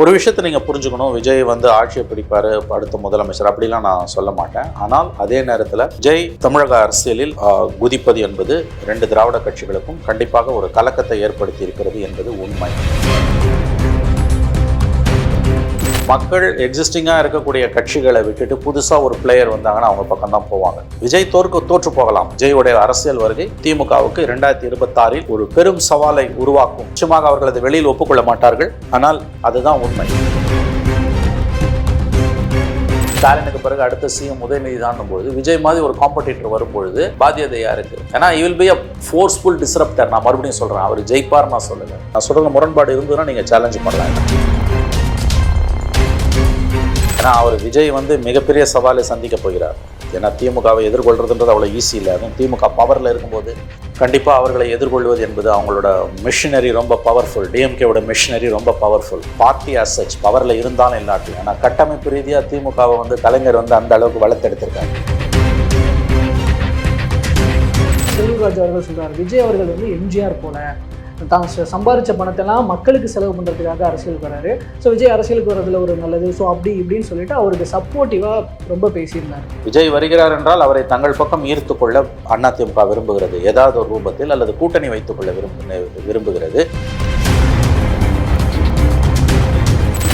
ஒரு விஷயத்தை நீங்கள் புரிஞ்சுக்கணும். விஜய் வந்து ஆட்சியை பிடிப்பார் அடுத்த முதலமைச்சர் அப்படிலாம் நான் சொல்ல மாட்டேன். ஆனால் அதே நேரத்தில் ஜெய் தமிழக அரசியலில் குதிப்பது என்பது ரெண்டு திராவிட கட்சிகளுக்கும் கண்டிப்பாக ஒரு கலக்கத்தை ஏற்படுத்தி இருக்கிறது என்பது உண்மை. மக்கள் எக்ஸிஸ்டிங்காக இருக்கக்கூடிய கட்சிகளை விட்டுட்டு புதுசாக ஒரு பிளேயர் வந்தாங்கன்னா அவங்க பக்கம் தான் போவாங்க. விஜய் தோற்க தோற்று போகலாம். விஜயுடைய அரசியல் வருகை திமுகவுக்கு இரண்டாயிரத்தி இருபத்தாறில் ஒரு பெரும் சவாலை உருவாக்கும். நிச்சயமாக அவர்கள் அதை வெளியில் ஒப்புக்கொள்ள மாட்டார்கள். ஆனால் அதுதான் உண்மை. ஸ்டாலினுக்கு பிறகு அடுத்த சிஎம் உதயநிதி தான் பொழுது விஜய் மாதிரி ஒரு காம்படிட்டர் வரும்பொழுது பாத்தியதையா இருக்கு ஏன்னா he will be a forceful disruptor நான் மறுபடியும் சொல்றேன். அவர் ஜெயிப்பார் நான் சொல்லுங்க நான் சொல்றது முரண்பாடு இருந்ததுன்னா நீங்க சேலஞ்ச் பண்ணலாம். ஏன்னா அவர் விஜய் வந்து மிகப்பெரிய சவாலை சந்திக்க போகிறார். ஏன்னா திமுகவை எதிர்கொள்றதுன்றது அவ்வளோ ஈஸி இல்லை. அதுவும் திமுக பவரில் இருக்கும்போது கண்டிப்பாக அவர்களை எதிர்கொள்வது என்பது அவங்களோட மிஷினரி ரொம்ப பவர்ஃபுல் டிஎம்கேவோட மிஷினரி ரொம்ப பவர்ஃபுல் பார்ட்டி அசச் பவரில் இருந்தாலும் இல்லாட்டி. ஆனால் கட்டமைப்பு ரீதியாக திமுகவை வந்து கலைஞர் வந்து அந்த அளவுக்கு வளர்த்தெடுத்திருக்காங்க செல்வராஜ் அவர்கள் சொல்கிறார் விஜய் அவர்கள் வந்து எம்ஜிஆர் போல தான் சம்பாதிச்ச பணத்தெல்லாம் மக்களுக்கு செலவு பண்ணுறதுக்காக அரசியலுக்கு வராரு ஸோ விஜய் அரசியலுக்கு வரதுல ஒரு நல்லது. ஸோ அப்படி இப்படின்னு சொல்லிட்டு அவருக்கு சப்போர்ட்டிவாக ரொம்ப பேசியிருந்தார். விஜய் வருகிறார் என்றால் அவரை தங்கள் பக்கம் ஈர்த்து கொள்ள அதிமுக விரும்புகிறது. ஏதாவது ஒரு ரூபத்தில் அல்லது கூட்டணி வைத்துக் கொள்ள விரும்பு விரும்புகிறது.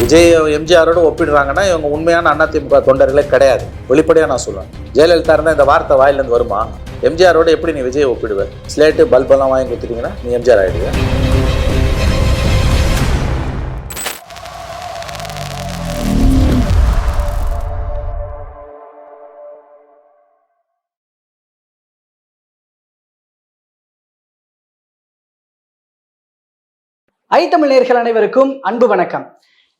விஜய் எம்ஜிஆரோட ஒப்பிடுறாங்கன்னா இவங்க உண்மையான அதிமுக தொண்டர்களே கிடையாது. வெளிப்படையாக நான் சொல்லுவேன் ஜெயலலிதா இருந்தால் இந்த வார்த்தை வாயிலேருந்து வருமா? எம்ஜிஆரோட எப்படி நீ விஜய் ஒப்பிடுவ? ஸ்லேட்டு பல்பெல்லாம் வாங்கி கொடுத்துட்டீங்கன்னா நீ எம்ஜிஆர் ஆயிடுவ. ஐ தமிழ் நேர்கள் அனைவருக்கும் அன்பு வணக்கம்.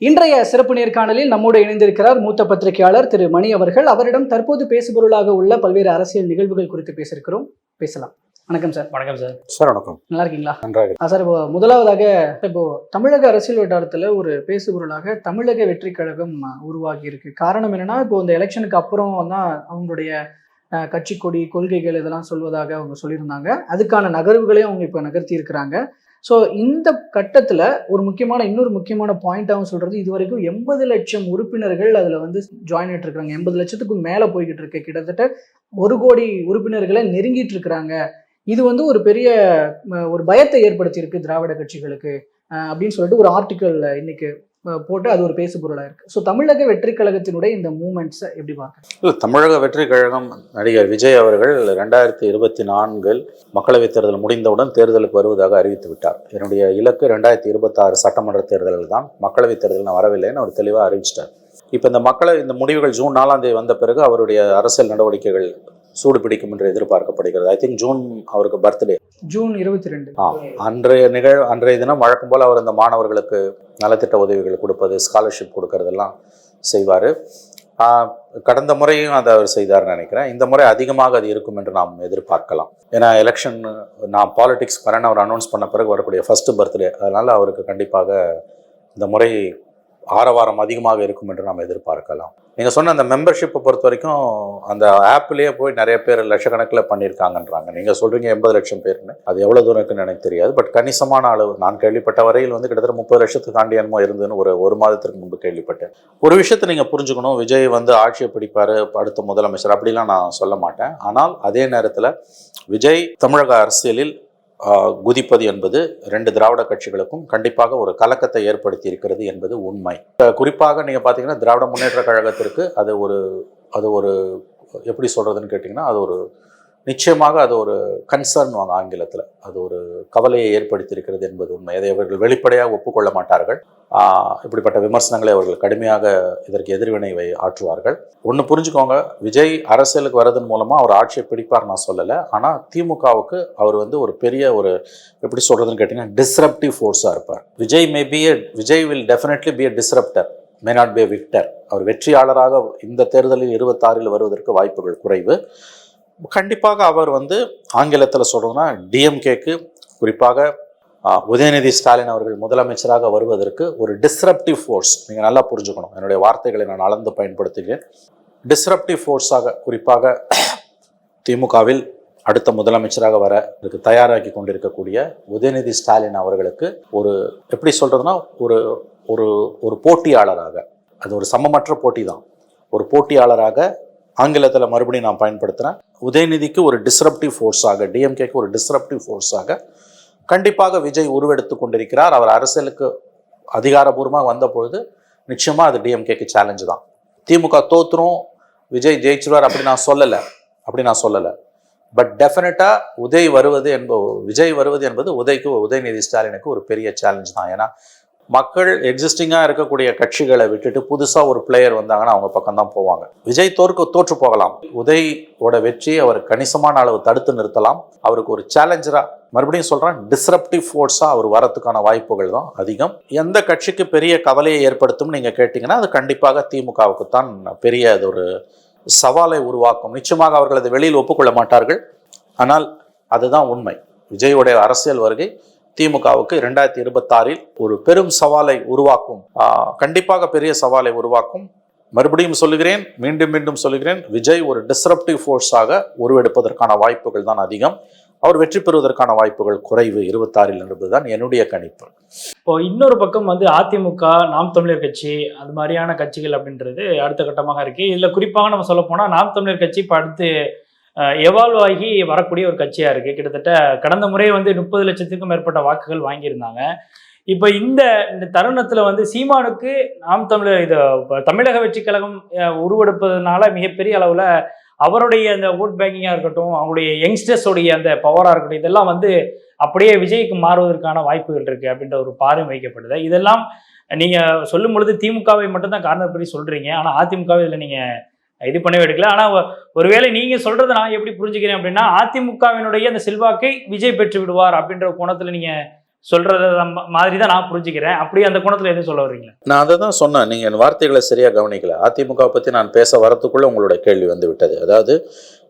இன்றைய சிறப்பு நேர்காணலில் நம்மோடு இணைந்திருக்கிறார் மூத்த பத்திரிகையாளர் திரு மணி அவர்கள். அவரிடம் தற்போது பேசுபொருளாக உள்ள பல்வேறு அரசியல் நிகழ்வுகள் குறித்து பேசியிருக்கிறோம். பேசலாம். வணக்கம் சார். வணக்கம் சார். சார் வணக்கம். நல்லா இருக்கீங்களா? நன்றாக ஆ, சார் இப்போ முதலாவதாக இப்போ தமிழக அரசியல் வட்டாரத்தில் ஒரு பேசுபொருளாக தமிழக வெற்றி கழகம் உருவாகி இருக்கு. காரணம் என்னன்னா இப்போ இந்த எலெக்ஷனுக்கு அப்புறம் தான் அவங்களுடைய கட்சி கொடி கொள்கைகள் இதெல்லாம் சொல்வதாக அவங்க சொல்லியிருந்தாங்க. அதுக்கான நகர்வுகளையும் அவங்க இப்போ நகர்த்தி இருக்கிறாங்க ஸோ இந்த கட்டத்தில் ஒரு முக்கியமான இன்னொரு முக்கியமான பாயிண்டாகவும் சொல்கிறது இது வரைக்கும் எண்பது லட்சம் உறுப்பினர்கள் அதில் வந்து ஜாயின் ஆகிட்டுருக்காங்க எண்பது லட்சத்துக்கும் மேலே போய்கிட்டு இருக்கு. கிட்டத்தட்ட ஒரு கோடி உறுப்பினர்களை நெருங்கிட்டு இருக்கிறாங்க. இது வந்து ஒரு பெரிய ஒரு பயத்தை ஏற்படுத்தியிருக்கு திராவிட கட்சிகளுக்கு. அப்படின்னு சொல்லிட்டு ஒரு ஆர்டிக்கல் இன்னைக்கு போட்டு அது ஒரு பேசு பொருளாக இருக்கு. ஸோ தமிழக வெற்றி கழகத்தினுடைய இந்த மூமெண்ட்ஸை எப்படி பார்க்க தமிழக வெற்றி கழகம் நடிகர் விஜய் அவர்கள் ரெண்டாயிரத்தி இருபத்தி நான்கில் மக்களவைத் தேர்தல் முடிந்தவுடன் தேர்தலுக்கு வருவதாக அறிவித்து விட்டார். என்னுடைய இலக்கு ரெண்டாயிரத்தி இருபத்தாறு சட்டமன்ற தேர்தலில் தான். மக்களவைத் தேர்தல் நான் வரவில்லைன்னு அவர் தெளிவாக அறிவிச்சிட்டார். இப்போ இந்த மக்களை இந்த முடிவுகள் ஜூன் நாலாம் தேதி வந்த பிறகு அவருடைய அரசியல் நடவடிக்கைகள் சூடு பிடிக்கும் என்று எதிர்பார்க்கப்படுகிறது. ஐ திங்க் ஜூன் அவருக்கு பர்த்டே ஜூன் இருபத்தி ரெண்டு ஆ அன்றைய நிகழ் அன்றைய தினம் வழக்கம் போல் அவர் இந்த மாணவர்களுக்கு நலத்திட்ட உதவிகள் கொடுப்பது ஸ்காலர்ஷிப் கொடுக்கறதெல்லாம் செய்வார். கடந்த முறையும் அதை அவர் செய்தார்னு நினைக்கிறேன். இந்த முறை அதிகமாக அது இருக்கும் என்று நாம் எதிர்பார்க்கலாம். ஏன்னா எலெக்ஷன் நான் பாலிடிக்ஸ் வரேன்னு அவர் அனௌன்ஸ் பண்ண பிறகு வரக்கூடிய ஃபர்ஸ்ட் பர்த்டே அதனால் அவருக்கு கண்டிப்பாக இந்த முறை ஆரவாரம் அதிகமாக இருக்கும் என்று நாம் எதிர்பார்க்கலாம். நீங்கள் சொன்ன அந்த மெம்பர்ஷிப்பை பொறுத்த வரைக்கும் அந்த ஆப்லேயே போய் நிறைய பேர் லட்சக்கணக்கில் பண்ணியிருக்காங்கன்றாங்க. நீங்கள் சொல்கிறீங்க எண்பது லட்சம் பேர்னு. அது எவ்வளோ தூரம் இருக்குன்னு எனக்கு தெரியாது. பட் கணிசமான அளவு நான் கேள்விப்பட்ட வரையில் வந்து கிட்டத்தட்ட முப்பது லட்சத்துக்கு தாண்டி என்னமோ இருந்ததுன்னு ஒரு ஒரு மாதத்திற்கு முன்பு கேள்விப்பட்டேன். ஒரு விஷயத்தை நீங்கள் புரிஞ்சுக்கணும். விஜய் வந்து ஆட்சியை பிடிப்பார் அடுத்த முதலமைச்சர் அப்படிலாம் நான் சொல்ல மாட்டேன். ஆனால் அதே நேரத்தில் விஜய் தமிழக அரசியலில் குதிப்பது என்பது ரெண்டு திராவிட கட்சிகளுக்கும் கண்டிப்பாக ஒரு கலக்கத்தை ஏற்படுத்தி இருக்கிறது என்பது உண்மை. குறிப்பாக நீங்கள் பார்த்தீங்கன்னா திராவிட முன்னேற்ற கழகத்திற்கு அது ஒரு அது ஒரு எப்படி சொல்கிறதுன்னு கேட்டிங்கன்னா அது ஒரு நிச்சயமாக அது ஒரு கன்சர்ன் வாங்க ஆங்கிலத்தில். அது ஒரு கவலையை ஏற்படுத்தியிருக்கிறது என்பது உண்மை. அதை அவர்கள் வெளிப்படையாக ஒப்புக்கொள்ள மாட்டார்கள். இப்படிப்பட்ட விமர்சனங்களை அவர்கள் கடுமையாக இதற்கு எதிர்வினை வை ஆற்றுவார்கள். ஒன்று புரிஞ்சுக்கோங்க விஜய் அரசியலுக்கு வரதன் மூலமாக அவர் ஆட்சியை பிடிப்பார் நான் சொல்லலை. ஆனால் திமுகவுக்கு அவர் வந்து ஒரு பெரிய ஒரு எப்படி சொல்கிறதுன்னு கேட்டிங்கன்னா டிஸ்ரப்டிவ் ஃபோர்ஸாக இருப்பார். Vijay may be a Vijay will definitely be a disruptor may not be a victor அவர் வெற்றியாளராக இந்த தேர்தலில் இருபத்தாறில் வருவதற்கு வாய்ப்புகள் குறைவு. கண்டிப்பாக அவர் வந்து ஆங்கிலத்தில் சொல்கிறோன்னா டிஎம்கேக்கு குறிப்பாக உதயநிதி ஸ்டாலின் அவர்கள் முதலமைச்சராக வருவதற்கு ஒரு டிஸ்ரப்டிவ் ஃபோர்ஸ் நீங்கள் நல்லா புரிஞ்சுக்கணும். என்னுடைய வார்த்தைகளை நான் அளந்து பயன்படுத்துகிறேன். டிஸ்ரப்டிவ் ஃபோர்ஸாக குறிப்பாக திமுகவில் அடுத்த முதலமைச்சராக வர இதுக்கு தயாராகி கொண்டிருக்கக்கூடிய உதயநிதி ஸ்டாலின் அவர்களுக்கு ஒரு எப்படி சொல்கிறதுனா ஒரு ஒரு ஒரு போட்டியாளராக அது ஒரு சமமற்ற போட்டி தான் ஒரு போட்டியாளராக ஆங்கிலத்தில் மறுபடியும் நான் பயன்படுத்துகிறேன் உதயநிதிக்கு ஒரு டிஸ்ரப்டிவ் ஃபோர்ஸாக டிஎம்கேக்கு ஒரு டிஸ்ரப்டிவ் ஃபோர்ஸாக கண்டிப்பாக விஜய் உருவெடுத்து கொண்டிருக்கிறார். அவர் அரசியலுக்கு அதிகாரபூர்வமாக வந்த பொழுது நிச்சயமாக அது டிஎம்கேக்கு சேலஞ்சு தான். திமுக தோற்றுரும் விஜய் ஜெயிச்சிருவார் அப்படி நான் சொல்லலை. அப்படி நான் சொல்லலை. பட் டெஃபினட்டாக உதய் வருவது என்பது விஜய் வருவது என்பது உதய்க்கு உதயநிதி ஸ்டாலினுக்கு ஒரு பெரிய சேலஞ்ச் தான். ஏன்னா மக்கள் எக்ஸிஸ்டிங்காக இருக்கக்கூடிய கட்சிகளை விட்டுட்டு புதுசாக ஒரு பிளேயர் வந்தாங்கன்னா அவங்க பக்கம் தான் போவாங்க. விஜய் தோற்கு தோற்று போகலாம். உதயோட வெற்றி அவர் கணிசமான அளவு தடுத்து நிறுத்தலாம். அவருக்கு ஒரு சேலஞ்சராக மறுபடியும் சொல்கிறேன் டிஸ்ரப்டிவ் ஃபோர்ஸாக அவர் வரத்துக்கான வாய்ப்புகள் தான் அதிகம். எந்த கட்சிக்கு பெரிய கவலையை ஏற்படுத்தும் நீங்கள் கேட்டிங்கன்னா அது கண்டிப்பாக திமுகவுக்கு தான் பெரிய அது ஒரு சவாலை உருவாக்கும். நிச்சயமாக அவர்கள் அதை வெளியில் ஒப்புக்கொள்ள மாட்டார்கள். ஆனால் அதுதான் உண்மை. விஜயோடைய அரசியல் வருகை திமுகவுக்கு இரண்டாயிரத்தி இருபத்தாறில் ஒரு பெரும் சவாலை உருவாக்கும் கண்டிப்பாக பெரிய சவாலை உருவாக்கும். மறுபடியும் சொல்லுகிறேன் மீண்டும் மீண்டும் சொல்லுகிறேன் விஜய் ஒரு டிஸ்ரப்டிவ் ஃபோர்ஸாக உருவெடுப்பதற்கான வாய்ப்புகள் தான் அதிகம். அவர் வெற்றி பெறுவதற்கான வாய்ப்புகள் குறைவு. இருபத்தாறில் என்பதுதான் என்னுடைய கணிப்பு. இப்போ இன்னொரு பக்கம் வந்து அதிமுக நாம் தமிழர் கட்சி அது மாதிரியான கட்சிகள் அப்படின்றது அடுத்த கட்டமாக இருக்கு. இதுல குறிப்பாக நம்ம சொல்ல போனா நாம் தமிழர் கட்சி இப்போ அடுத்து எவால்வ் ஆகி வரக்கூடிய ஒரு கட்சியாக இருக்குது கிட்டத்தட்ட கடந்த முறை வந்து முப்பது லட்சத்துக்கும் மேற்பட்ட வாக்குகள் வாங்கியிருந்தாங்க. இப்போ இந்த இந்த வந்து சீமானுக்கு நாம் தமிழர் இது தமிழக வெற்றி கழகம் உருவெடுப்பதுனால உருவெடுப்பதனால மிகப்பெரிய அளவில் அவருடைய அந்த ஓட் பேங்கிங்காக இருக்கட்டும் அவருடைய யங்ஸ்டர்ஸோடைய அந்த பவராக இருக்கட்டும் இதெல்லாம் வந்து அப்படியே விஜய்க்கு மாறுவதற்கான வாய்ப்புகள் இருக்குது அப்படின்ற ஒரு பார்வை வைக்கப்படுது இதெல்லாம் நீங்கள் சொல்லும் பொழுது திமுகவை மட்டும் தான் கார்னர் சொல்கிறீங்க ஆனால் அதிமுகவை இதில் நீங்கள் இது பண்ணவே எடுக்கல. ஆனால் ஒருவேளை நீங்கள் சொல்கிறத நான் எப்படி புரிஞ்சுக்கிறேன் அப்படின்னா அதிமுகவினுடைய அந்த செல்வாக்கை விஜய் பெற்று விடுவார் அப்படின்ற கோணத்தில் நீங்கள் சொல்கிறத மாதிரி தான் நான் புரிஞ்சுக்கிறேன். அப்படி அந்த கோணத்தில் எதுவும் சொல்ல வர்றீங்களா? நான் அதை தான் சொன்னேன். நீங்கள் என் வார்த்தைகளை சரியாக கவனிக்கல. அதிமுக பற்றி நான் பேச வரத்துக்குள்ளே உங்களோட கேள்வி வந்து விட்டது. அதாவது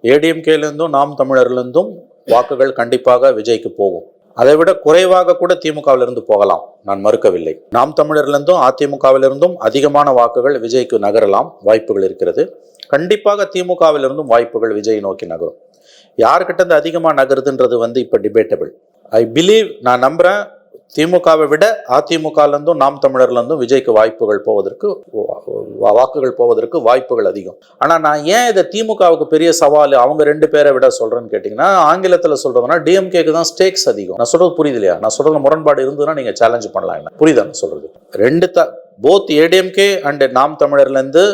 ஏடிஎம்கேலேருந்தும் நாம் தமிழர்லேருந்தும் வாக்குகள் கண்டிப்பாக விஜய்க்கு போகும். அதை விட குறைவாக கூட திமுகவிலிருந்து போகலாம். நான் மறுக்கவில்லை. நாம் தமிழர்லேருந்தும் அதிமுகவிலிருந்தும் அதிகமான வாக்குகள் விஜய்க்கு நகரலாம். வாய்ப்புகள் இருக்கிறது. கண்டிப்பாக திமுகவிலிருந்தும் வாய்ப்புகள் விஜய் நோக்கி நகரும். யார்கிட்ட இருந்து அதிகமாக நகருதுன்றது வந்து இப்போ டிபேட்டபிள் ஐ பிலீவ் நான் நம்புகிறேன் திமுகவை விட அதிமுகலேருந்தும் நாம் தமிழர்லேருந்தும் விஜய்க்கு வாய்ப்புகள் போவதற்கு வா- வாக்குகள் போவதற்கு வாய்ப்புகள் அதிகம். ஆனால் நான் ஏன் இதை திமுகவுக்கு பெரிய சவால் அவங்க ரெண்டு பேரை விட சொல்கிறேன்னு கேட்டிங்கன்னா ஆங்கிலத்தில் சொல்கிறதுனா டிஎம்கேக்கு தான் ஸ்டேக்ஸ் அதிகம். நான் சொல்கிறது புரியுது இல்லையா? நான் சொல்கிறது முரண்பாடு இருந்ததுன்னா நீங்கள் சேலஞ்ச் பண்ணலாம் என்ன? புரியுதா நான் சொல்கிறது ரெண்டு த போத் ஏடிஎம்கே அண்டு நாம் தமிழர்லேருந்து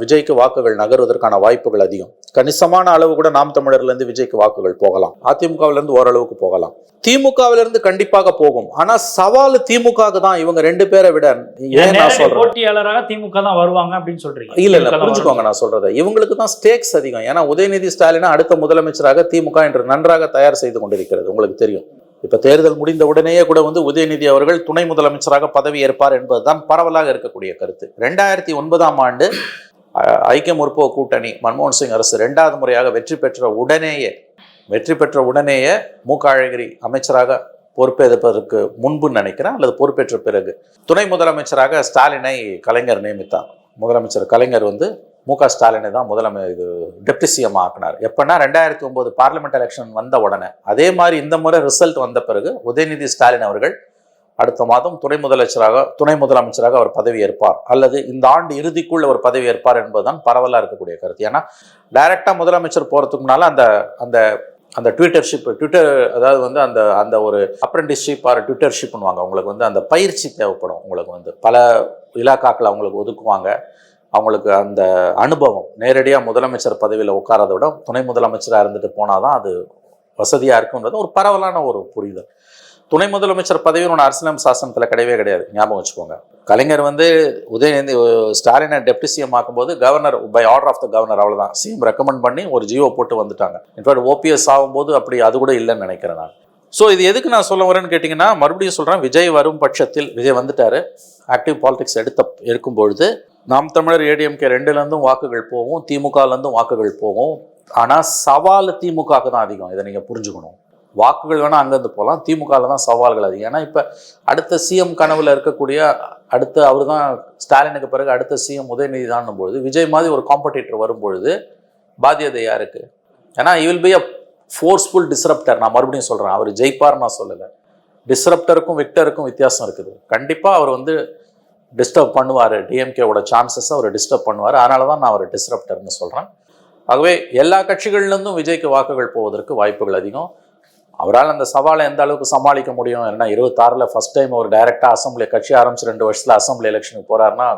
விஜய்க்கு வாக்குகள் நகர்வதற்கான வாய்ப்புகள் அதிகம். கணிசமான அளவு கூட நாம் தமிழர்லேருந்து விஜய்க்கு வாக்குகள் போகலாம். அதிமுகவிலிருந்து ஓரளவுக்கு போகலாம். திமுகவிலிருந்து கண்டிப்பாக போகும். ஆனா சவால் திமுகவுக்கு தான். இவங்க ரெண்டு பேரை விட ஏன் நான் சொல்றேன்? போட்டியாளராக திமுக தான் வருவாங்க அப்படின்னு சொல்றீங்க. இல்ல இல்ல திமுக புரிஞ்சுக்கோங்க. நான் சொல்றதை. இவங்களுக்கு தான் ஸ்டேக்ஸ் அதிகம். ஏன்னா உதயநிதி ஸ்டாலினை அடுத்த முதலமைச்சராக திமுக என்று நன்றாக தயார் செய்து கொண்டிருக்கிறது. உங்களுக்கு தெரியும். இப்போ தேர்தல் முடிந்த உடனேயே கூட வந்து உதயநிதி அவர்கள் துணை முதலமைச்சராக பதவி ஏற்பார் என்பதுதான் பரவலாக இருக்கக்கூடிய கருத்து. ரெண்டாயிரத்தி ஒன்பதாம் ஆண்டு ஐக்கிய முற்போக்கு கூட்டணி மன்மோகன் சிங் அரசு ரெண்டாவது முறையாக வெற்றி பெற்ற உடனேயே வெற்றி பெற்ற உடனேயே மு. க அழகிரி அமைச்சராக பொறுப்பேற்பதற்கு முன்பு நினைக்கிறேன் அல்லது பொறுப்பேற்ற பிறகு. துணை முதலமைச்சராக ஸ்டாலினை கலைஞர் நியமித்தார். முதலமைச்சர் கலைஞர் வந்து மு க. ஸ்டாலினை தான் முதலமை இது டெப்டி சிஎம் ஆக்கினார். எப்பன்னா ரெண்டாயிரத்தி ஒன்பது பார்லிமெண்ட் எலெக்ஷன் வந்த உடனே அதே மாதிரி இந்த முறை ரிசல்ட் வந்த பிறகு உதயநிதி ஸ்டாலின் அவர்கள் அடுத்த மாதம் துணை முதலமைச்சராக துணை முதலமைச்சராக அவர் பதவி ஏற்பார். அல்லது இந்த ஆண்டு இறுதிக்குள் அவர் பதவி ஏற்பார் என்பதுதான் பரவலாக இருக்கக்கூடிய கருத்து. ஏன்னா டைரெக்டாக முதலமைச்சர் போகிறதுக்கு முன்னால் அந்த அந்த அந்த ட்விட்டர்ஷிப் ட்விட்டர் அதாவது வந்து அந்த அந்த ஒரு அப்ரெண்டிஸ்ஷிப் ஆர் ட்விட்டர்ஷிப்னுவாங்க. அவங்களுக்கு வந்து அந்த பயிற்சி தேவைப்படும். உங்களுக்கு வந்து பல இலாக்காக்களை அவங்களுக்கு ஒதுக்குவாங்க. அவங்களுக்கு அந்த அனுபவம் நேரடியாக முதலமைச்சர் பதவியில் உட்காரத விட துணை முதலமைச்சராக இருந்துட்டு போனால் தான் அது வசதியாக இருக்குன்றது ஒரு பரவலான ஒரு புரிதல். துணை முதலமைச்சர் பதவி ஒன்று அரசியலமைப்பு சாசனத்தில் கிடையவே கிடையாது. ஞாபகம் வச்சுக்கோங்க. கலைஞர் வந்து உதயநிதி ஸ்டாலினை deputy CM ஆக்கும்போது governor by order of the governor அவ்வளோதான் சிஎம் ரெக்கமெண்ட் பண்ணி ஒரு ஜியோ போட்டு வந்துட்டாங்க. இன்ஃபேக்ட் ஓபிஎஸ் ஆகும்போது அப்படி அது கூட இல்லைன்னு நினைக்கிறேன் நான். ஸோ இது எதுக்கு நான் சொல்ல வரேன்னு கேட்டிங்கன்னா மறுபடியும் சொல்கிறேன் விஜய் வரும் பட்சத்தில் விஜய் வந்துட்டார். ஆக்டிவ் பாலிடிக்ஸ் எடுத்த இருக்கும் பொழுது நாம் தமிழர் ஏடிஎம்கே ரெண்டுலேருந்தும் வாக்குகள் போகும் திமுகலேருந்தும் வாக்குகள் போகும். ஆனால் சவால் திமுகவுக்கு தான் அதிகம் இதை நீங்கள் புரிஞ்சுக்கணும். வாக்குகள் வேணால் அங்கேருந்து போகலாம் திமுகவில் தான் சவால்கள் அதிகம். ஏன்னா இப்போ அடுத்த சிஎம் கனவில் இருக்கக்கூடிய அடுத்த அவர் தான் ஸ்டாலினுக்கு பிறகு அடுத்த சிஎம் உதயநிதி தான் பொழுது விஜய் மாதிரி ஒரு காம்படிட்டர் வரும்பொழுது பாத்தியதை யாருக்கு? ஏன்னா he will be a forceful disruptor நான் மறுபடியும் சொல்கிறேன் அவர் ஜெயிப்பார் நான் சொல்லலை. டிஸ்ரப்டருக்கும் விக்டருக்கும் வித்தியாசம் இருக்குது. கண்டிப்பாக அவர் வந்து டிஸ்டர்ப் பண்ணுவார். டிஎம்கேவோட சான்சஸ் அவர் டிஸ்டர்ப் பண்ணுவார். அதனால தான் நான் அவர் டிஸ்ரப்டர்னு சொல்கிறேன் ஆகவே எல்லா கட்சிகள்லேருந்தும் விஜய்க்கு வாக்குகள் போவதற்கு வாய்ப்புகள் அதிகம். அவரால் அந்த சவாலை எந்த அளவுக்கு சமாளிக்க முடியும்? ஏன்னா இருபத்தாறில் ஃபஸ்ட் டைம் ஒரு டைரெக்டாக அசம்பிளி கட்சி ஆரம்பிச்சு ரெண்டு வருஷத்தில் அசம்பிளி எலெக்ஷனுக்கு போகிறாருன்னா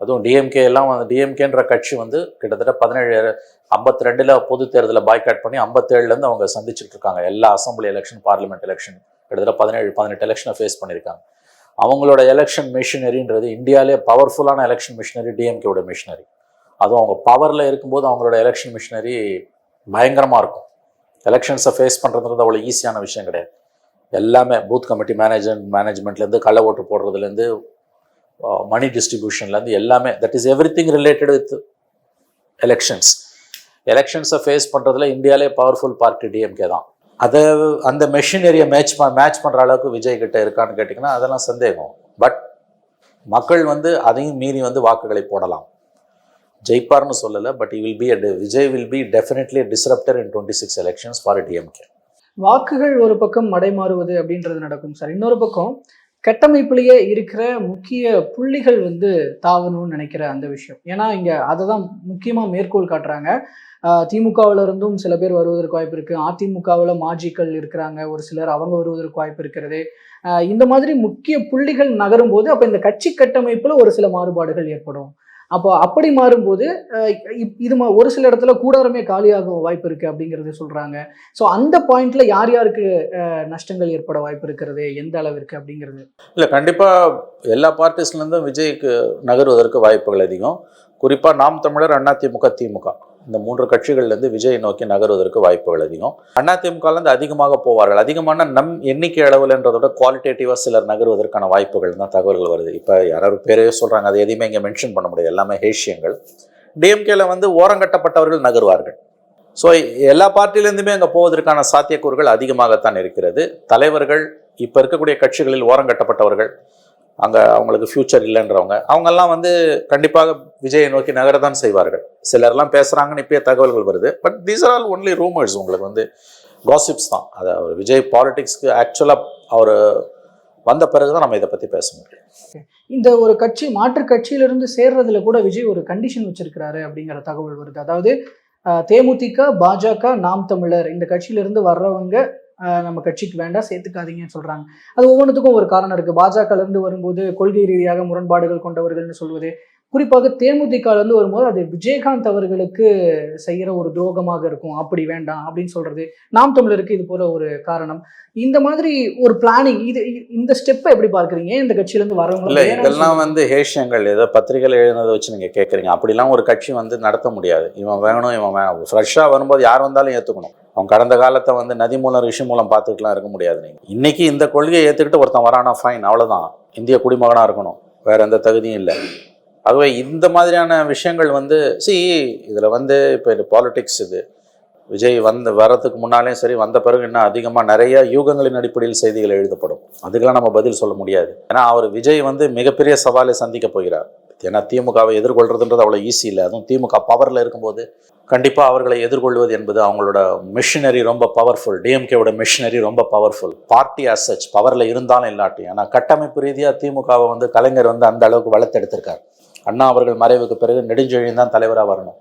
அதுவும் டிஎம்கே எல்லாம் வந்து டிஎம்கேன்ற கட்சி வந்து கிட்டத்தட்ட பதினேழு ஐம்பத்தி ரெண்டில் பொது தேர்தலில் பாய்காட் பண்ணி ஐம்பத்தேழுலேருந்து அவங்க சந்திச்சுட்டு இருக்காங்க. எல்லா அசம்பிளி எலெக்ஷன் பார்லிமெண்ட் எலெக்ஷன் கிட்டத்தட்ட பதினேழு பதினெட்டு எலெக்ஷனை ஃபேஸ் பண்ணியிருக்காங்க. அவங்களோட எலெக்ஷன் மிஷினரின்றது இந்தியாவிலே பவர்ஃபுல்லான எலெக்ஷன் மிஷினரி டிஎம்கேவோட மிஷினரி அதுவும் அவங்க பவரில் இருக்கும்போது அவங்களோட எலெக்ஷன் மிஷினரி பயங்கரமாக இருக்கும். எலெக்ஷன்ஸை ஃபேஸ் பண்ணுறதுன்றது அவ்வளோ ஈஸியான விஷயம் கிடையாது. எல்லாமே பூத் கமிட்டி மேனேஜர் மேனேஜ்மெண்ட்லேருந்து கள்ள ஓட்டு போடுறதுலேருந்து மணி டிஸ்ட்ரிபியூஷன்லேருந்து எல்லாமே that is everything related with elections எலெக்ஷன்ஸை face பண்ணுறதுல இந்தியாவிலே பவர்ஃபுல் பார்ட்டி டிஎம்கே தான். அதை அந்த மெஷினரியை மேட்ச் மேட்ச் பண்ணுற அளவுக்கு விஜய் கிட்ட இருக்கான்னு கேட்டிங்கன்னா அதெல்லாம் சந்தேகம். பட் மக்கள் வந்து அதையும் மீறி வந்து வாக்குகளை போடலாம். ஜெயிப்பார்னு சொல்லலை but will be Vijay will be definitely disruptor in twenty six elections for DMK வாக்குகள் ஒரு பக்கம் மடைமாறுவது அப்படின்றது நடக்கும் சார். இன்னொரு பக்கம் கட்டமைப்பிலேயே இருக்கிற முக்கிய புள்ளிகள் வந்து தாவணும்னு நினைக்கிற அந்த விஷயம். ஏன்னா இங்கே அதை தான் முக்கியமாக மேற்கோள் காட்டுறாங்க. திமுகவில் இருந்தும் சில பேர் வருவதற்கு வாய்ப்பு இருக்குது அதிமுகவில் மாஜிக்கள் இருக்கிறாங்க. ஒரு சிலர் அவங்க வருவதற்கு வாய்ப்பு இருக்கிறது. இந்த மாதிரி முக்கிய புள்ளிகள் நகரும் போது அப்போ இந்த கட்சி கட்டமைப்பில் ஒரு சில மாறுபாடுகள் ஏற்படும். அப்போ அப்படி மாறும்போது இது மா- ஒரு சில இடத்துல கூடாரமே காலியாக வாய்ப்பு இருக்குது அப்படிங்கிறது சொல்கிறாங்க ஸோ அந்த பாயிண்டில் யார் யாருக்கு நஷ்டங்கள் ஏற்பட வாய்ப்பு இருக்கிறது? எந்த அளவிற்கு அப்படிங்கிறது? இல்லை கண்டிப்பாக எல்லா பார்ட்டிஸ்லேருந்தும் விஜய்க்கு நகருவதற்கு வாய்ப்புகள் அதிகம். குறிப்பாக நாம் தமிழர் அண்ணா திமுக திமுக. இந்த மூன்று கட்சிகள்லேருந்து விஜய் நோக்கி நகருவதற்கு வாய்ப்புகள் அதிகம். அதிமுகலேருந்து அதிகமாக போவார்கள். அதிகமான நம் எண்ணிக்கை அளவுலன்றதை குவாலிட்டேட்டிவாக சிலர் நகருவதற்கான வாய்ப்புகள் தான் தகவல்கள் வருது. இப்போ யாராவது பேரே சொல்கிறாங்க அது எதையுமே இங்கே மென்ஷன் பண்ண முடியாது. எல்லாமே ஹேஷியங்கள். டிஎம்கேல வந்து ஓரங்கட்டப்பட்டவர்கள் நகருவார்கள். ஸோ எல்லா பார்ட்டிலேருந்துமே அங்கே போவதற்கான சாத்தியக்கூறுகள் அதிகமாகத்தான் இருக்கிறது. தலைவர்கள் இப்போ இருக்கக்கூடிய கட்சிகளில் ஓரங்கட்டப்பட்டவர்கள் அங்கே அவங்களுக்கு ஃப்யூச்சர் இல்லைன்றவங்க அவங்கெல்லாம் வந்து கண்டிப்பாக விஜயை நோக்கி நகரத்தான் செய்வார்கள். சிலர்லாம் பேசுகிறாங்கன்னு இப்பயே தகவல்கள் வருது. But these are all only rumours உங்களுக்கு வந்து காசிப்ஸ் தான். அது அவர் விஜய் பாலிடிக்ஸ்க்கு ஆக்சுவலாக அவர் வந்த பிறகு தான் நம்ம இதை பற்றி பேச முடியும். இந்த ஒரு கட்சி மாற்று கட்சியிலிருந்து சேர்றதுல கூட விஜய் ஒரு கண்டிஷன் வச்சிருக்கிறாரு அப்படிங்கிற தகவல் வருது. அதாவது தேமுதிக பாஜக நாம் தமிழர் இந்த கட்சியிலிருந்து வர்றவங்க நம்ம கட்சிக்கு வேண்டாம் சேர்த்துக்காதீங்கன்னு சொல்கிறாங்க அது ஒவ்வொன்றுத்துக்கும் ஒரு காரணம் இருக்குது பாஜகலேருந்து வரும்போது கொள்கை ரீதியாக முரண்பாடுகள் கொண்டவர்கள்னு சொல்வது குறிப்பாக தேமுதிக இருந்து வரும்போது அது விஜயகாந்த் அவர்களுக்கு செய்யற ஒரு துரோகமாக இருக்கும். அப்படி வேண்டாம் அப்படின்னு சொல்றது நாம் தமிழருக்கு இது போல ஒரு காரணம். இந்த மாதிரி ஒரு பிளானிங் இது இந்த ஸ்டெப்பை எப்படி பார்க்கறீங்க? ஏன் இந்த கட்சியில இருந்து வரவங்க இல்லை இதெல்லாம்? வந்து ஹேஷியங்கள் ஏதோ பத்திரிகையில் எழுதுனதை வச்சு நீங்கள் கேட்குறீங்க அப்படிலாம் ஒரு கட்சி வந்து நடத்த முடியாது. இவன் வேணும் இவன் வேணும் ஃப்ரெஷ்ஷாக வரும்போது யார் வந்தாலும் ஏற்றுக்கணும் அவன் கடந்த காலத்தை வந்து நதி மூலம் ரிஷி மூலம் பார்த்துட்டுலாம் இருக்க முடியாது நீங்கள் இன்னைக்கு இந்த கொள்கையை ஏற்றுக்கிட்டு ஒருத்தன் வரானா ஃபைன் அவ்வளோதான் இந்திய குடிமகனாக இருக்கணும். வேற எந்த தகுதியும் இல்லை. ஆகவே இந்த மாதிரியான விஷயங்கள் வந்து சி இதில் வந்து இப்போ இது பாலிடிக்ஸ் இது. விஜய் வந்து வரதுக்கு முன்னாலேயும் சரி வந்த பிறகு இன்னும் அதிகமாக நிறைய யூகங்களின் அடிப்படையில் செய்திகள் எழுதப்படும். அதுக்கெல்லாம் நம்ம பதில் சொல்ல முடியாது. ஏன்னா அவர் விஜய் வந்து மிகப்பெரிய சவாலை சந்திக்க போகிறார். ஏன்னா திமுகவை எதிர்கொள்றதுன்றது அவ்வளோ ஈஸி இல்லை. அதுவும் திமுக பவரில் இருக்கும்போது கண்டிப்பாக அவர்களை எதிர்கொள்வது என்பது அவங்களோட மிஷினரி ரொம்ப பவர்ஃபுல் டிஎம்கேவோட மிஷினரி ரொம்ப பவர்ஃபுல் பார்ட்டி அசச் பவரில் இருந்தாலும் இல்லாட்டி. ஆனால் கட்டமைப்பு ரீதியாக திமுகவை வந்து கலைஞர் வந்து அந்த அளவுக்கு வளர்த்தெடுத்திருக்கார். அண்ணா அவர்கள் மறைவுக்கு பிறகு நெடுஞ்செழியன் தான் தலைவராக வரணும்.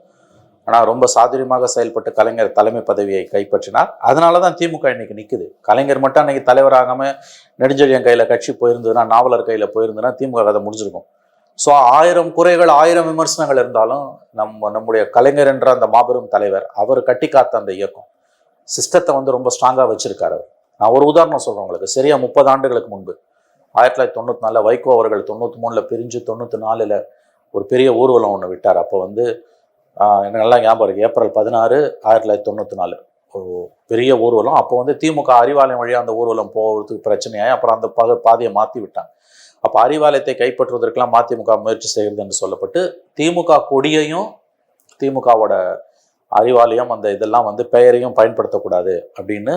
ஆனால் ரொம்ப சாதுரியமாக செயல்பட்டு கலைஞர் தலைமை பதவியை கைப்பற்றினார். அதனால தான் திமுக இன்னைக்கு நிற்குது கலைஞர் மட்டும் அன்னைக்கு தலைவராகாமல் நெடுஞ்செழியன் கையில் கட்சி போயிருந்ததுன்னா நாவலர் கையில் போயிருந்ததுன்னா திமுக கதை முடிஞ்சிருக்கும். ஸோ ஆயிரம் குறைகள் ஆயிரம் விமர்சனங்கள் இருந்தாலும் நம்ம நம்முடைய கலைஞர் என்ற அந்த மாபெரும் தலைவர் அவர் கட்டி காத்த அந்த இயக்கம் சிஸ்டத்தை வந்து ரொம்ப ஸ்ட்ராங்காக வச்சிருக்காரு அவர். நான் ஒரு உதாரணம் சொல்கிறேன் உங்களுக்கு. சரியாக முப்பது ஆண்டுகளுக்கு முன்பு ஆயிரத்தி தொள்ளாயிரத்தி தொண்ணூற்றி நாலில் வைகோ அவர்கள் தொண்ணூற்றி மூணில் பிரிஞ்சு தொண்ணூற்றி நாலில் ஒரு பெரிய ஊர்வலம் ஒன்று விட்டார். அப்போ வந்து எனக்கு நல்லா ஞாபகம் இருக்குது ஏப்ரல் பதினாறு ஆயிரத்தி தொள்ளாயிரத்தி தொண்ணூற்றி நாலு. ஒரு பெரிய ஊர்வலம். அப்போ வந்து திமுக அறிவாலயம் வழியாக அந்த ஊர்வலம் போகிறதுக்கு பிரச்சனையாகி அப்புறம் அந்த பக பாதையை மாற்றி விட்டாங்க. அப்போ அறிவாலயத்தை கைப்பற்றுவதற்கெல்லாம் மதிமுக முயற்சி செய்கிறது என்று சொல்லப்பட்டு திமுக கொடியையும் திமுகவோட அறிவாலயம் அந்த இதெல்லாம் வந்து பெயரையும் பயன்படுத்தக்கூடாது அப்படின்னு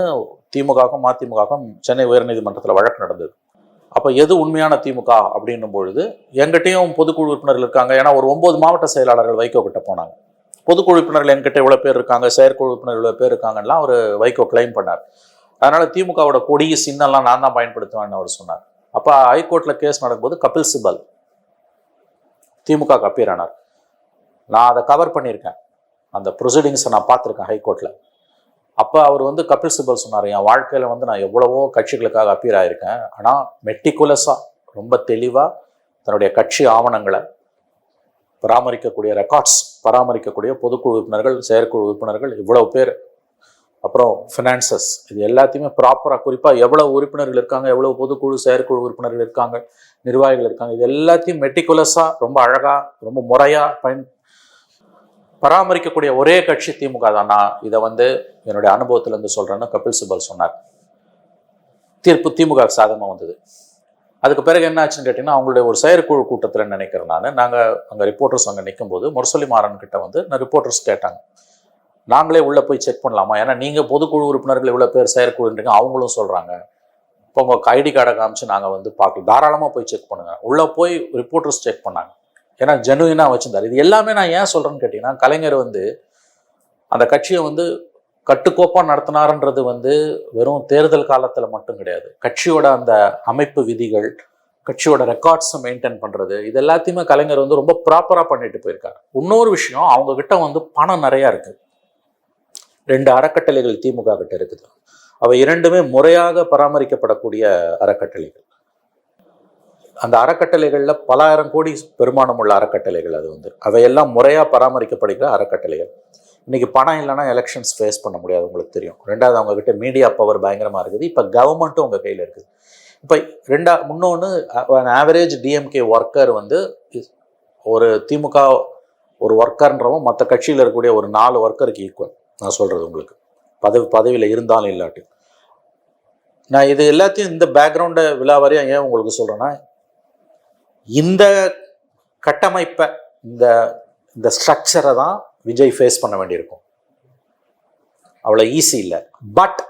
திமுகவுக்கும் மதிமுகவுக்கும் சென்னை உயர்நீதிமன்றத்தில் வழக்கு நடந்தது. அப்போ எது உண்மையான திமுக அப்படின்னும் பொழுது எங்கிட்டையும் பொதுக்குழு உறுப்பினர்கள் இருக்காங்க. ஏன்னா ஒரு ஒன்பது மாவட்ட செயலாளர்கள் வைகோ கிட்ட போனாங்க. பொதுக்குழு உறுப்பினர்கள் என்கிட்ட இவ்வளோ பேர் இருக்காங்க செயற்குழு உறுப்பினர் இவ்வளோ பேர் இருக்காங்கலாம் அவர் வைகோ கிளைம் பண்ணார். அதனால் திமுகவோட கொடிய சின்னம்லாம் நான் தான் பயன்படுத்துவேன்னு அவர் சொன்னார். அப்போ ஹைகோர்ட்டில் கேஸ் நடக்கும்போது கபில் சிபல் திமுக கப்பீரானார் நான் அதை கவர் பண்ணியிருக்கேன். அந்த ப்ரொசீடிங்ஸை நான் பார்த்துருக்கேன் ஹைகோர்ட்டில் அப்போ அவர் வந்து கபில் சிபல் சொன்னார் என் வாழ்க்கையில் வந்து நான் எவ்வளவோ கட்சிகளுக்காக அப்பியர் ஆயிருக்கேன். ஆனால் மெட்டிகுலஸாக ரொம்ப தெளிவாக தன்னுடைய கட்சி ஆவணங்களை பராமரிக்கக்கூடிய ரெக்கார்ட்ஸ் பராமரிக்கக்கூடிய பொதுக்குழு உறுப்பினர்கள் செயற்குழு உறுப்பினர்கள் இவ்வளவு பேர். அப்புறம் ஃபினான்சஸ் இது எல்லாத்தையுமே ப்ராப்பராக குறிப்பாக எவ்வளவு உறுப்பினர்கள் இருக்காங்க எவ்வளோ பொதுக்குழு செயற்குழு உறுப்பினர்கள் இருக்காங்க நிர்வாகிகள் இருக்காங்க இது எல்லாத்தையும் மெட்டிகுலஸாக ரொம்ப அழகாக ரொம்ப முறையாக பயன் பராமரிக்கக்கூடிய ஒரே கட்சி திமுக தான்? நான் இதை வந்து என்னுடைய அனுபவத்திலேருந்து சொல்கிறேன்னு கபில் சிபல் சொன்னார். தீர்ப்பு திமுக சாதகமாக வந்தது. அதுக்கு பிறகு என்ன ஆச்சுன்னு கேட்டிங்கன்னா அவங்களுடைய ஒரு செயற்குழு கூட்டத்தில் நினைக்கிறேன் நான் நாங்கள் அங்கே ரிப்போர்ட்டர்ஸ் அங்கே நிற்கும்போது முரசொலி மாறன் கிட்ட வந்து நான் ரிப்போர்ட்டர்ஸ் கேட்டாங்க. நாங்களே உள்ளே போய் செக் பண்ணலாமா? ஏன்னா நீங்கள் பொதுக்குழு உறுப்பினர்கள் இவ்வளோ பேர் செயற்குழுன்றீங்க அவங்களும் சொல்கிறாங்க இப்போ உங்கள் ஐடி கார்டை காமிச்சு நாங்கள் வந்து பார்க்கலாம் தாராளமாக போய் செக் பண்ணுங்கள் உள்ளே போய் ரிப்போர்ட்டர்ஸ் செக் பண்ணாங்க. ஏன்னா ஜெனுவினாக வச்சிருந்தார். இது எல்லாமே நான் ஏன் சொல்கிறேன்னு கேட்டிங்கன்னா கலைஞர் வந்து அந்த கட்சியை வந்து கட்டுக்கோப்பாக நடத்தினாருன்றது வந்து வெறும் தேர்தல் காலத்தில் மட்டும் கிடையாது. கட்சியோட அந்த அமைப்பு விதிகள் கட்சியோட ரெக்கார்ட்ஸை மெயின்டைன் பண்ணுறது இது எல்லாத்தையுமே கலைஞர் வந்து ரொம்ப ப்ராப்பராக பண்ணிட்டு போயிருக்காரு. இன்னொரு விஷயம் அவங்கக்கிட்ட வந்து பணம் நிறையா இருக்குது ரெண்டு அறக்கட்டளைகள் திமுக கிட்ட இருக்குது. அவை இரண்டுமே முறையாக பராமரிக்கப்படக்கூடிய அறக்கட்டளைகள். அந்த அறக்கட்டளைகளில் பலாயிரம் கோடி பெருமானம் உள்ள அறக்கட்டளைகள் அது வந்து. அதையெல்லாம் முறையாக பராமரிக்கப்படுகிற அறக்கட்டளைகள். இன்றைக்கி பணம் இல்லைன்னா எலெக்ஷன்ஸ் ஃபேஸ் பண்ண முடியாது உங்களுக்கு தெரியும். ரெண்டாவது அவங்கக்கிட்ட மீடியா பவர் பயங்கரமாக இருக்குது. இப்போ கவர்மெண்ட்டும் உங்கள் கையில் இருக்குது. இப்போ ரெண்டா முன்னொன்று ஆவரேஜ் டிஎம்கே ஒர்க்கர் வந்து ஒரு திமுக ஒரு ஒர்க்கர்ன்றவன் மற்ற கட்சியில் இருக்கக்கூடிய ஒரு நாலு ஒர்க்கருக்கு ஈக்குவல் நான் சொல்கிறது உங்களுக்கு. பதவி பதவியில் இருந்தாலும் இல்லாட்டி. நான் இது எல்லாத்தையும் இந்த பேக்ரவுண்டை விழாவாரியாக ஏன் உங்களுக்கு சொல்கிறேன்னா இந்த கட்டமைப்பை இந்த இந்த ஸ்ட்ரக்சரை தான் விஜய் ஃபேஸ் பண்ண வேண்டியிருக்கும். அவ்வளோ ஈஸி இல்லை. பட்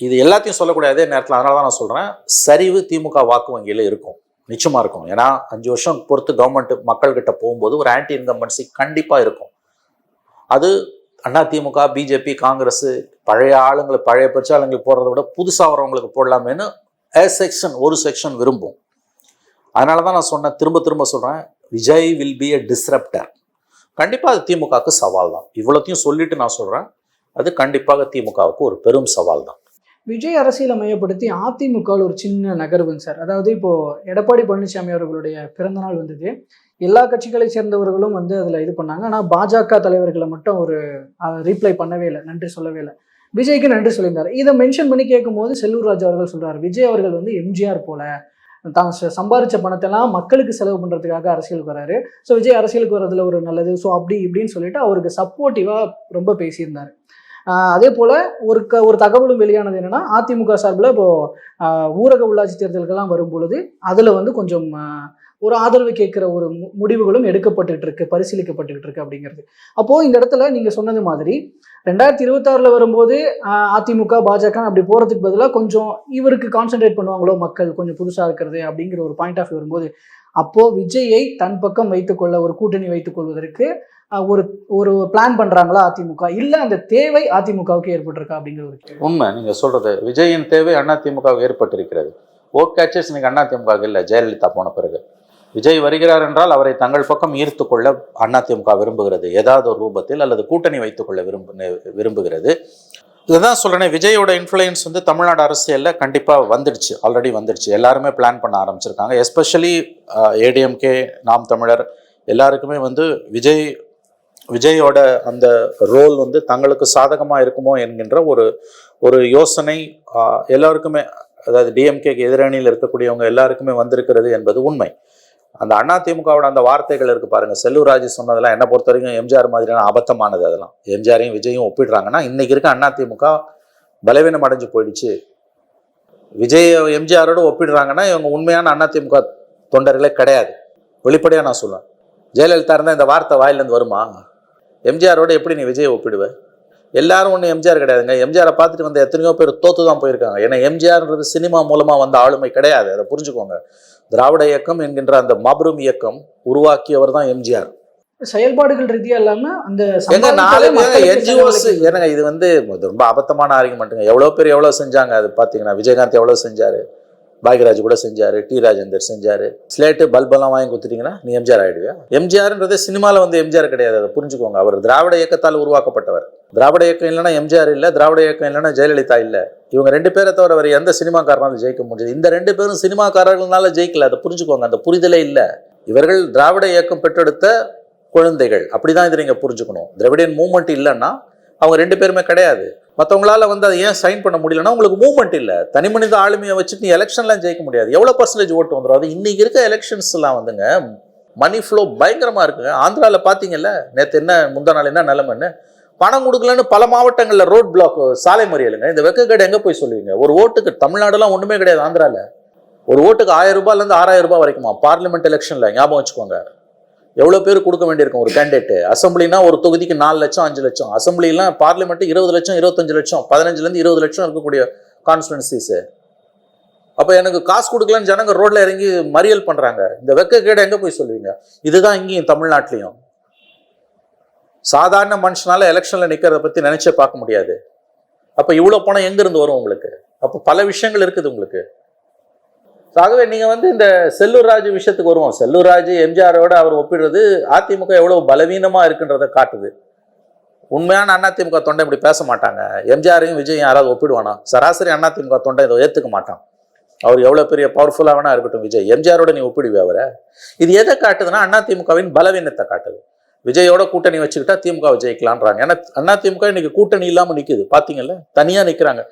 இது எல்லாத்தையும் சொல்லக்கூடிய அதே நேரத்தில் அதனால தான் நான் சொல்கிறேன் சரிவு திமுக வாக்கு வங்கியில் இருக்கும். நிச்சயமாக இருக்கும். ஏன்னா அஞ்சு வருஷம் பொறுத்து கவர்மெண்ட் மக்கள்கிட்ட போகும்போது ஒரு ஆன்டி இன்கம்பன்சி கண்டிப்பாக இருக்கும். அது அண்ணா திமுக பிஜேபி காங்கிரஸ் பழைய ஆளுங்களை பழைய பட்ச போடுறத விட புதுசாக வரவங்களுக்கு போடலாமேன்னு ஏ செக்ஷன் ஒரு செக்ஷன் விரும்பும். அதனால தான் நான் சொன்னேன் திரும்ப திரும்ப சொல்கிறேன் Vijay will be a disruptor கண்டிப்பாக அது திமுகவுக்கு சவால் தான். இவ்வளோத்தையும் சொல்லிட்டு நான் சொல்கிறேன் அது கண்டிப்பாக திமுகவுக்கு ஒரு பெரும் சவால் தான். விஜய் அரசியலை மையப்படுத்தி அதிமுகவில் ஒரு சின்ன நகர்வுங்க சார். அதாவது இப்போது எடப்பாடி பழனிசாமி அவர்களுடைய பிறந்தநாள் வந்தது. எல்லா கட்சிகளை சேர்ந்தவர்களும் வந்து அதில் இது பண்ணாங்க. ஆனால் பாஜக தலைவர்களை மட்டும் ஒரு ரீப்ளை பண்ணவே இல்லை நன்றி சொல்லவே இல்லை. விஜய்க்கு நன்றி சொல்லியிருந்தார். இதை மென்ஷன் பண்ணி கேட்கும்போது செல்லூர் ராஜா அவர்கள் சொல்கிறார் விஜய் அவர்கள் வந்து எம்ஜிஆர் போல தான் ச- சம்பாரிச்ச பணத்தெல்லாம் மக்களுக்கு செலவு பண்ணுறதுக்காக அரசியலுக்கு வராரு. ஸோ விஜய் அரசியலுக்கு வர்றதுல ஒரு நல்லது. ஸோ அப்படி இப்படின்னு சொல்லிட்டு அவருக்கு சப்போர்ட்டிவாக ரொம்ப பேசியிருந்தார். அதே போல் ஒரு க ஒரு தகவலும் வெளியானது என்னென்னா அதிமுக சார்பில் இப்போது ஊரக உள்ளாட்சி தேர்தல்கள்லாம் வரும் பொழுது அதில் வந்து கொஞ்சம் ஒரு ஆதரவு கேட்குற ஒரு முடிவுகளும் எடுக்கப்பட்டுகிட்டு இருக்கு பரிசீலிக்கப்பட்டுக்கிட்டு இருக்கு அப்படிங்கிறது. அப்போது இந்த இடத்துல நீங்கள் சொன்னது மாதிரி ரெண்டாயிரத்தி இருபத்தாறில் வரும்போது அதிமுக பாஜக அப்படி போகிறதுக்கு பதிலாக கொஞ்சம் இவருக்கு கான்சென்ட்ரேட் பண்ணுவாங்களோ மக்கள் கொஞ்சம் புதுசாக இருக்கிறது அப்படிங்கிற ஒரு பாயிண்ட் ஆஃப் வரும்போது அப்போது விஜயை தன் பக்கம் வைத்துக்கொள்ள ஒரு கூட்டணி வைத்துக் கொள்வதற்கு ஒரு ஒரு பிளான் பண்ணுறாங்களா அதிமுக? இல்லை அந்த தேவை அதிமுகவுக்கு ஏற்பட்டிருக்கா அப்படிங்கிற ஒரு உண்மை நீங்கள் சொல்கிறது விஜயின் தேவை அண்ணா ஏற்பட்டிருக்கிறது. ஓட் கேச்சர்ஸ் இன்னைக்கு அண்ணா இல்லை ஜெயலலிதா போன பிறகு. விஜய் வருகிறார் என்றால் அவரை தங்கள் பக்கம் ஈர்த்து கொள்ள அதிமுக விரும்புகிறது. ஏதாவது ஒரு ரூபத்தில் அல்லது கூட்டணி வைத்துக்கொள்ள விரும்பு விரும்புகிறது. இதுதான் சொல்கிறேன் விஜயோட இன்ஃப்ளூயன்ஸ் வந்து தமிழ்நாடு அரசியலில் கண்டிப்பாக வந்துடுச்சு. ஆல்ரெடி வந்துடுச்சு. எல்லாருமே பிளான் பண்ண ஆரம்பிச்சிருக்காங்க. எஸ்பெஷலி ஏடிஎம்கே நாம் தமிழர் எல்லாருக்குமே வந்து விஜய் விஜயோட அந்த ரோல் வந்து தங்களுக்கு சாதகமாக இருக்குமோ என்கின்ற ஒரு ஒரு யோசனை எல்லாருக்குமே அதாவது டிஎம்கேக்கு எதிரணியில் இருக்கக்கூடியவங்க எல்லாருக்குமே வந்திருக்கிறது என்பது உண்மை. அந்த அண்ணா திமுகவோட அந்த வார்த்தைகள் இருக்கு பாருங்க. செல்லூராஜ் சொன்னதெல்லாம் என்ன பொறுத்த வரைக்கும் எம்ஜிஆர் மாதிரியான அபத்தமானது அதெல்லாம். எம்ஜிஆரையும் விஜயும் ஒப்பிடுறாங்கன்னா இன்னைக்கு இருக்க அண்ணா திமுக பலவீனம் அடைஞ்சு போயிடுச்சு. விஜய் எம்ஜிஆரோடு ஒப்பிடுறாங்கன்னா இவங்க உண்மையான அண்ணா திமுக தொண்டர்களே கிடையாது. வெளிப்படையாக நான் சொல்லுவேன் ஜெயலலிதா இருந்தால் இந்த வார்த்தை வாயிலேருந்து வருமா? எம்ஜிஆரோட எப்படி நீ விஜயை ஒப்பிடுவ? எல்லாரும் ஒன்றும் எம்ஜிஆர் கிடையாதுங்க. எம்ஜிஆரை பார்த்துட்டு வந்த எத்தனையோ பேர் தோத்து தான் போயிருக்காங்க. ஏன்னா எம்ஜிஆர்ன்றது சினிமா மூலமாக வந்த ஆளுமை கிடையாது. அதை புரிஞ்சுக்கோங்க. திராவிட இயக்கம் என்கின்ற அந்த மாபெரும் இயக்கம் உருவாக்கியவர் தான் எம்ஜிஆர் செயல்பாடுகள் ரீதியா இல்லாம அந்த எங்க நாலு என்ஜிஓஸ் இது வந்து ரொம்ப அபத்தமான ஆர்குமெண்ட்டுங்க எவ்வளோ பேர் எவ்வளோ செஞ்சாங்க? அது பார்த்தீங்கன்னா விஜயகாந்த் எவ்வளோ செஞ்சாரு? பாக்யராஜ் கூட செஞ்சார் டி ராஜேந்தர் செஞ்சார். ஸ்லேட்டு பல்பெல்லாம் வாங்கி கொடுத்துட்டீங்கன்னா நீ எம்ஜிஆர் ஆகிடுவியா எம்ஜிஆர்ன்றது சினிமாவில் வந்து எம்ஜிஆர் கிடையாது அதை புரிஞ்சுக்கோங்க. அவர் திராவிட இயக்கத்தால் உருவாக்கப்பட்டவர். திராவிட இயக்கம் இல்லைன்னா எம்ஜிஆர் இல்லை திராவிட இயக்கம் இல்லைன்னா ஜெயலலிதா இல்லை. இவங்க ரெண்டு பேரை தவிர வேறு எந்த சினிமாக்காரனாலும் ஜெயிக்க முடிஞ்சது இந்த ரெண்டு பேரும் சினிமாக்காரர்களால ஜெயிக்கல அதை புரிஞ்சுக்கோங்க. அந்த புரிதலே இல்லை. இவர்கள் திராவிட இயக்கம் பெற்றெடுத்த குழந்தைகள். அப்படிதான் இதை நீங்கள் புரிஞ்சுக்கணும். திராவிடியன் மூமெண்ட் இல்லைன்னா அவங்க ரெண்டு பேருமே கிடையாது. மற்றவங்களால வந்து அதை ஏன் சைன் பண்ண முடியலன்னா உங்களுக்கு மூவ்மெண்ட் இல்லை. தனி மனித ஆளுமையை வச்சுட்டு நீ எலெக்ஷன்லாம் ஜெயிக்க முடியாது. எவ்வளோ பர்சன்டேஜ் ஓட்டு வந்துடும் அது இன்னைக்கு இருக்க எலெக்ஷன்ஸ்லாம் வந்துங்க மணி ஃப்ளோ பயங்கரமாக இருக்குங்க ஆந்திராவில் பார்த்தீங்கல்ல நேற்று என்ன முந்தா நாள் என்ன நிலமன்னு? பணம் கொடுக்கலன்னு பல மாவட்டங்களில் ரோட் பிளாக் சாலை மறியலுங்க. இந்த வெக்கக்கேடு எங்கே போய் சொல்லுவீங்க? ஒரு ஓட்டுக்கு தமிழ்நாடுலாம் ஒன்றுமே கிடையாது ஆந்திராவில் ஒரு ஓட்டுக்கு ஆயிரம் ரூபாயிலேருந்து ஆறாயிரம் ரூபாய் வரைக்குமா? பார்லிமெண்ட் எலெக்ஷனில் ஞாபகம் வச்சுக்கோங்க. எவ்வளோ பேர் கொடுக்க வேண்டியிருக்கும்? ஒரு கேண்டிடேட் அசம்பிளினா ஒரு தொகுதிக்கு நாலு லட்சம் அஞ்சு லட்சம். அசம்பிளிலாம் பார்லிமெண்ட் இருபது லட்சம் இருபத்தஞ்சு லட்சம். பதினஞ்சுலேருந்து இருபது லட்சம் இருக்கக்கூடிய கான்ஸ்டுவன்சிஸு அப்போ எனக்கு காசு கொடுக்கலன்னு ஜனங்க ரோட்டில் இறங்கி மறியல் பண்ணுறாங்க இந்த வெக்கக்கேடு எங்கே போய் சொல்லுவீங்க இதுதான் இங்கேயும் தமிழ்நாட்டிலையும். சாதாரண மனுஷனால எலெக்ஷனில் நிற்கிறத பற்றி நினச்சே பார்க்க முடியாது. அப்போ இவ்வளோ பணம் எங்கேருந்து வரும் உங்களுக்கு? அப்போ பல விஷயங்கள் இருக்குது உங்களுக்கு. ஸோ ஆகவே நீங்கள் வந்து இந்த செல்லூர் ராஜு விஷயத்துக்கு வருவோம். செல்லூர் ராஜு எம்ஜிஆரோட அவர் ஒப்பிடுறது அதிமுக எவ்வளோ பலவீனமாக இருக்குன்றதை காட்டுது. உண்மையான அதிமுக தொண்டை இப்படி பேச மாட்டாங்க. எம்ஜிஆரையும் விஜயும் யாராவது ஒப்பிடுவானா? சராசரி அதிமுக தொண்டை இதை ஏற்றுக்க மாட்டான். அவர் எவ்வளோ பெரிய பவர்ஃபுல்லாக வேணா இருக்கட்டும் விஜய். எம்ஜிஆரோட நீ ஒப்பிடுவே அவரை? இது எதை காட்டுதுன்னா அதிமுகவின் பலவீனத்தை காட்டுது. விஜயோட கூட்டணி வச்சுக்கிட்டா திமுக ஜெயிக்கலான்றாங்க ஏன்னா அதிமுக இன்னைக்கு கூட்டணி இல்லாமல் நிற்குது பார்த்தீங்கல்ல தனியாக நிற்கிறாங்க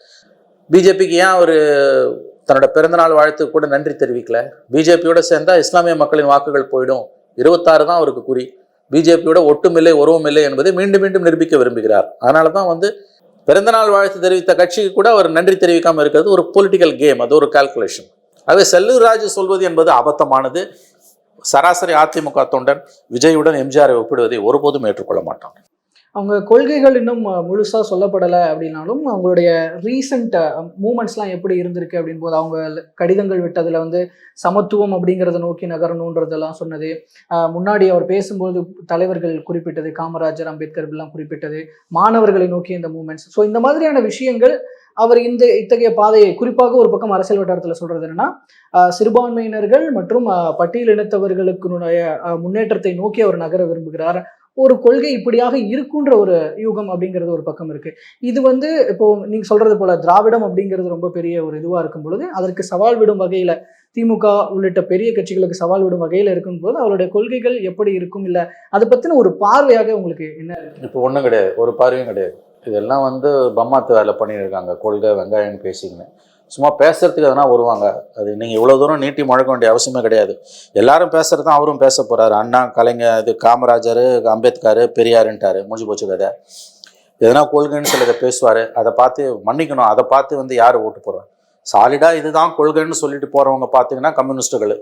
பிஜேபிக்கு ஏன் ஒரு தன்னோட பிறந்தநாள் வாழ்த்துக்கு கூட நன்றி தெரிவிக்கல. பிஜேபியோட சேர்ந்தா இஸ்லாமிய மக்களின் வாக்குகள் போயிடும். இருபத்தாறு தான் அவருக்கு குறி. பிஜேபியோட ஒட்டுமில்லை உறவுமில்லை என்பதை மீண்டும் மீண்டும் நிரூபிக்க விரும்புகிறார். அதனால தான் வந்து பிறந்தநாள் வாழ்த்து தெரிவித்த கட்சிக்கு கூட அவர் நன்றி தெரிவிக்காமல் இருக்கிறது ஒரு பொலிட்டிக்கல் கேம் அது ஒரு கால்குலேஷன் ஆகவே செல்லூர் ராஜு சொல்வது என்பது அபத்தமானது. சராசரி அதிமுக தொண்டன் விஜயுடன் எம்ஜிஆரை ஒப்பிடுவதை ஒருபோதும் ஏற்றுக்கொள்ள மாட்டான். அவங்க கொள்கைகள் இன்னும் முழுசாக முழுசா சொல்லப்படலை அப்படின்னாலும் அவங்களுடைய ரீசண்ட் மூமெண்ட்ஸ்லாம் எப்படி இருந்திருக்கு அப்படின் போது அவங்க கடிதங்கள் விட்டதுல வந்து சமத்துவம் அப்படிங்கிறத நோக்கி நகரணுன்றதெல்லாம் சொன்னது. முன்னாடி அவர் பேசும்போது தலைவர்கள் குறிப்பிட்டது காமராஜர் அம்பேத்கர் எல்லாம் குறிப்பிட்டது மாணவர்களை நோக்கி இந்த மூமெண்ட்ஸ் ஸோ இந்த மாதிரியான விஷயங்கள் அவர் இந்த இத்தகைய பாதையை குறிப்பாக ஒரு பக்கம் அரசியல் வட்டாரத்தில் சொல்றது என்னன்னா சிறுபான்மையினர்கள் மற்றும் பட்டியலினத்தவர்களுக்கு முன்னேற்றத்தை நோக்கி அவர் நகர விரும்புகிறார். ஒரு கொள்கை இப்படியாக இருக்குன்ற ஒரு யூகம் அப்படிங்கிறது ஒரு பக்கம் இருக்கு. இது வந்து இப்போ நீங்க சொல்றது போல திராவிடம் அப்படிங்கிறது ரொம்ப பெரிய ஒரு இதுவா இருக்கும் பொழுது அதற்கு சவால் விடும் வகையில திமுக உள்ளிட்ட பெரிய கட்சிகளுக்கு சவால் விடும் வகையில இருக்கும் போது அவருடைய கொள்கைகள் எப்படி இருக்கும் இல்ல அதை பத்தின ஒரு பார்வையாக உங்களுக்கு என்ன இப்போ ஒன்றும் கிடையாது. ஒரு பார்வையும் கிடையாது. இதெல்லாம் வந்து பம்மாத்து வேலை பண்ணியிருக்காங்க. கொள்கை வெங்காயம் பேசிக்கின்னு சும்மா பேசுறதுக்கு எதனா வருவாங்க. அது நீங்கள் இவ்வளோ தூரம் நீட்டி முழக்க வேண்டிய அவசியமே கிடையாது. எல்லாரும் பேசுறது தான் அவரும் பேச போறாரு. அண்ணா கலைஞர் இது காமராஜர் அம்பேத்கர் பெரியாருன்ட்டாரு. முடிஞ்சு போச்சு கதை. எதனா கொள்கைன்னு சிலதை பேசுவார். அதை பார்த்து மன்னிக்கணும். அதை பார்த்து வந்து யார் ஓட்டு போடுறாங்க சாலிடாக இதுதான் கொள்கைன்னு சொல்லிட்டு போகிறவங்க பார்த்தீங்கன்னா கம்யூனிஸ்ட்டுகள்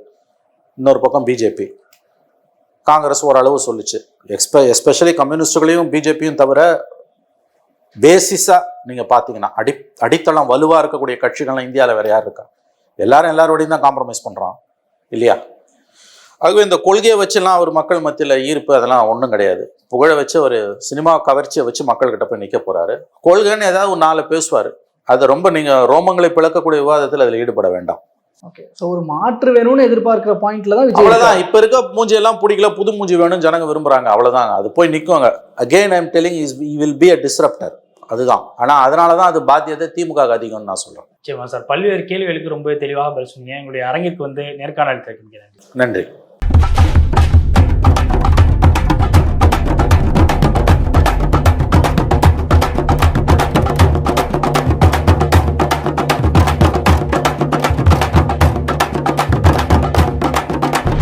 இன்னொரு பக்கம் பிஜேபி. காங்கிரஸ் ஓரளவு சொல்லுச்சு. எக்ஸ்பெ எஸ்பெஷலி கம்யூனிஸ்டுகளையும் பிஜேபியும் தவிர பேசிஸாக நீங்கள் பார்த்தீங்கன்னா அடி அடித்தளம் வலுவாக இருக்கக்கூடிய கட்சிகள்லாம் இந்தியாவில் வேற யார் இருக்கா? எல்லாரும் எல்லாரோடையும் தான் காம்ப்ரமைஸ் பண்ணுறான் இல்லையா? ஆகவே இந்த கொள்கையை வச்சுலாம் அவர் மக்கள் மத்தியில் ஈர்ப்பு அதெல்லாம் ஒன்றும் கிடையாது. புகழ வச்சு ஒரு சினிமா கவர்ச்சியை வச்சு மக்கள்கிட்ட போய் நிற்க போறாரு. கொள்கைன்னு ஏதாவது ஒரு நாலு பேசுவார். அது ரொம்ப நீங்கள் ரோமங்களை பிளக்கக்கூடிய விவாதத்தில் அதில் ஈடுபட வேண்டாம். ஓகே ஸோ ஒரு மாற்று வேணும்னு எதிர்பார்க்கிற பாயிண்ட்ல தான் இருக்காரு. இப்ப இருக்க மூஞ்சி எல்லாம் பிடிக்கல புது மூஞ்சி வேணும் ஜனங்க விரும்புறாங்க. அவ்வளவுதான் அது போய் நிக்குவாங்க. Again I'm telling is will be a disruptor அதுதான். ஆனா அதனால தான் அது பாத்தியத்தை திமுக அதிகம்னு நான் சொல்றேன். நிச்சயமா சார். பல்வேறு கேள்விகளுக்கு ரொம்ப தெளிவாக பதில் சொன்னீங்க. எங்களுடைய அரங்கிற்கு வந்து நேர்காணல் நன்றி.